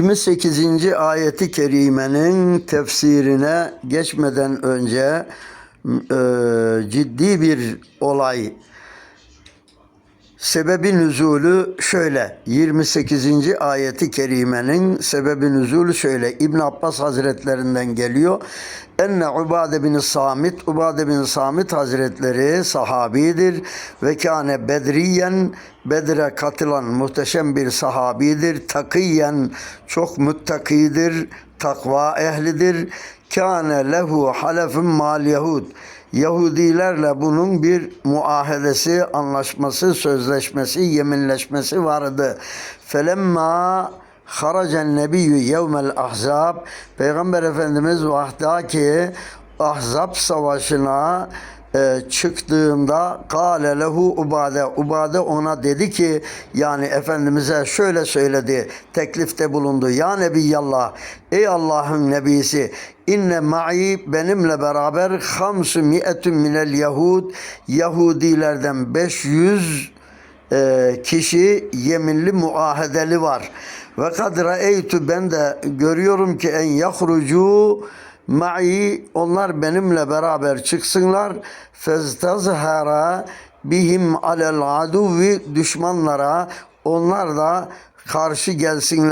28. ayeti kerimenin tefsirine geçmeden önce e, ciddi bir olay Sebebi nüzulü şöyle. 28. ayeti kerimenin sebebi nüzulü şöyle. İbn Abbas Hazretlerinden geliyor. Enne Ubade bin Samit, Ubade bin Samit Hazretleri sahabidir ve kâne bedriyen, Bedre katılan muhteşem bir sahabidir. Takiyen, çok muttakidir, takva ehlidir. Kâne lehu halefun mal yahud. Yahudilerle bunun bir muahedesi, anlaşması, sözleşmesi, yeminleşmesi vardı. Felemma haracen nebiyyü yevmel ahzab Peygamber Efendimiz vahdaki Ahzab savaşına e, çıktığında kâle lehu ubade ubade ona dedi ki yani Efendimiz'e şöyle söyledi teklifte bulundu ya Nebiyallah ey Allah'ın nebisi inne ma'i benimle beraber hamsu mi'etun minel yahud Yahudilerden 500 e, kişi yeminli muahedeli var. Ve kad ra'eytu ben de görüyorum ki en yahrucu ma'i onlar benimle beraber çıksınlar. Feztazhara bihim alel aduvi düşmanlara onlar da karşı gelsinler.